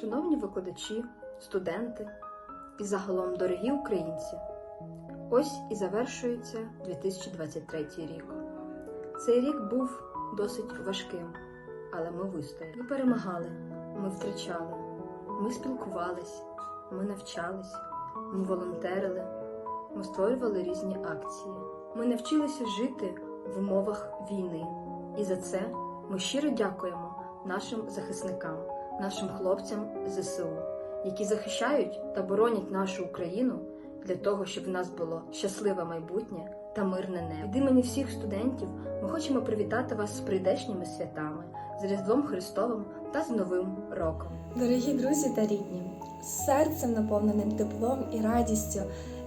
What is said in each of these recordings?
Шановні викладачі, студенти і загалом дорогі українці, ось і завершується 2023 рік. Цей рік був досить важким, але ми вистояли. Ми перемагали, ми втрачали, ми спілкувались, ми навчались, ми волонтерили, ми створювали різні акції. Ми навчилися жити в умовах війни, і за це ми щиро дякуємо нашим захисникам, нашим хлопцям ЗСУ, які захищають та боронять нашу Україну для того, щоб в нас було щасливе майбутнє та мирне небо. Від імені всіх студентів ми хочемо привітати вас з прийдешніми святами, з Різдвом Христовим та з Новим роком. Дорогі друзі та рідні, з серцем наповненим теплом і радістю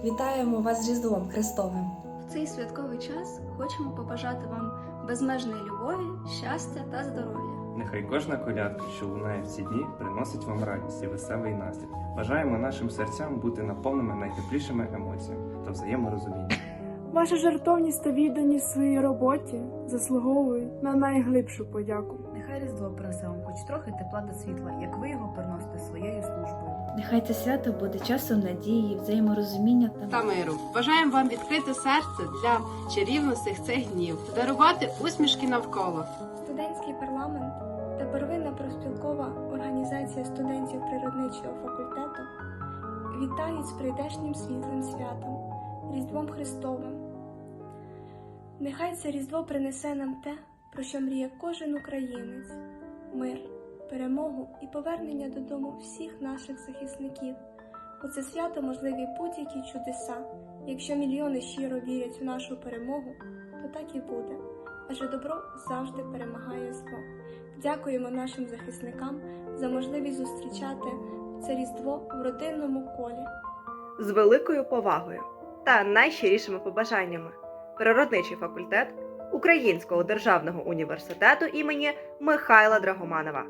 вітаємо вас з Різдвом Христовим. В цей святковий час хочемо побажати вам безмежної любові, щастя та здоров'я. Нехай кожна колядка, що лунає в ці дні, приносить вам радість і веселий настрій. Бажаємо нашим серцям бути наповненими найтеплішими емоціями та взаєморозумінням. Ваша жертовність та відданість своїй роботі заслуговують на найглибшу подяку. Нехай Різдво принесе вам хоч трохи тепла та світла, як ви його приносите своєю службою. Нехай це свято буде часом надії, взаєморозуміння та та миру. Бажаємо вам відкрити серце для чарівностей цих днів, дарувати усмішки навколо. Студентський парламент та первинна профспілкова організація студентів природничого факультету вітають з прийдешнім світлим святом, Різдвом Христовим. Нехай це Різдво принесе нам те, про що мріє кожен українець мир, перемогу і повернення додому всіх наших захисників. У це свято можливі будь-які чудеса. Якщо мільйони щиро вірять в нашу перемогу, то так і буде адже добро завжди перемагає зло. Дякуємо нашим захисникам за можливість зустрічати це різдво в родинному колі. з великою повагою та найщирішими побажаннями. Природничий факультет Українського державного університету імені Михайла Драгоманова.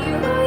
Thank you.